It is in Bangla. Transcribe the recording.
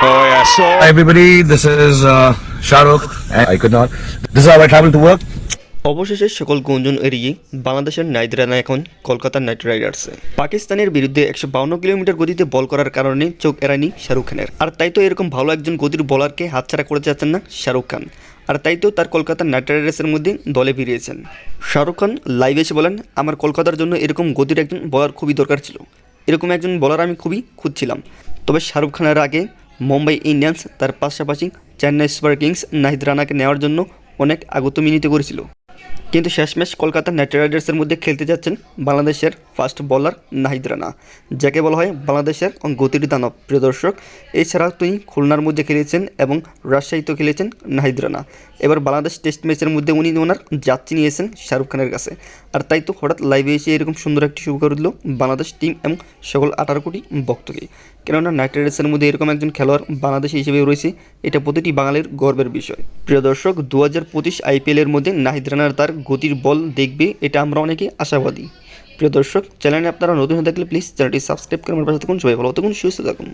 Oh yeah, so Hi everybody, this is uh, Shahrukh. I could not. This is how I travel to work. অবশেষে সকল গুঞ্জন এড়িয়ে বাংলাদেশের নাইট রানা এখন কলকাতার নাইট রাইডার্সে। পাকিস্তানের বিরুদ্ধে একশো বাউন্ন কিলোমিটার গতিতে বল করার কারণে চোখ এড়ায়নি শাহরুখ খানের। আর তাই তো এরকম ভালো একজন গতির বলারকে হাতছাড়া করে যাচ্ছেন না শাহরুখ খান। আর তাই তো তার কলকাতার নাইট রাইডার্সের মধ্যে দলে ফিরিয়েছেন। শাহরুখ খান লাইভে এসে বলেন আমার কলকাতার জন্য এরকম গতির একজন বলার খুবই দরকার ছিল। এরকম একজন বলার আমি খুবই খুঁজছিলাম। তবে শাহরুখ খানের আগে মুম্বাই ইন্ডিয়ান্স তার পাশাপাশি চেন্নাই সুপার কিংস নাহিদ রানাকে নেওয়ার জন্য অনেক আগত মিনিত করেছিল। কিন্তু শেষমেশ কলকাতা নাইট রাইডার্সের মধ্যে খেলতে যাচ্ছেন বাংলাদেশের ফাস্ট বলার নাহিদ রানা, যাকে বলা হয় বাংলাদেশের গতির দানব। প্রিয় দর্শক, এছাড়াও তিনি খুলনার মধ্যে খেলেছেন এবং রাজশাহীতেও খেলেছেন নাহিদ রানা। এবার বাংলাদেশ টেস্ট ম্যাচের মধ্যে উনি ওনার যাত্রী নিয়েছেন শাহরুখ খানের কাছে। আর তাই তো হঠাৎ লাইভে এসে এরকম সুন্দর একটি শুভ করে দিল বাংলাদেশ টিম এবং সকল আঠারো কোটি ভক্তকে। কেননা নাইট রাইডার্সের মধ্যে এরকম একজন খেলোয়াড় বাংলাদেশি হিসেবে রয়েছে, এটা প্রতিটি বাঙালির গর্বের বিষয়। প্রিয় দর্শক দু হাজার পঁচিশ আইপিএলের মধ্যে নাহিদ রানার তার গতির বল দেখবে, এটা আমরা অনেকে আশাবাদী। প্রিয় দর্শক, চ্যানেলে আপনারা নতুন হয়ে থাকলে প্লিজ চ্যানেলটি সাবস্ক্রাইব করে আমার পাশে থাকুন। সবাই ভালো থাকুন, সুস্থ থাকুন।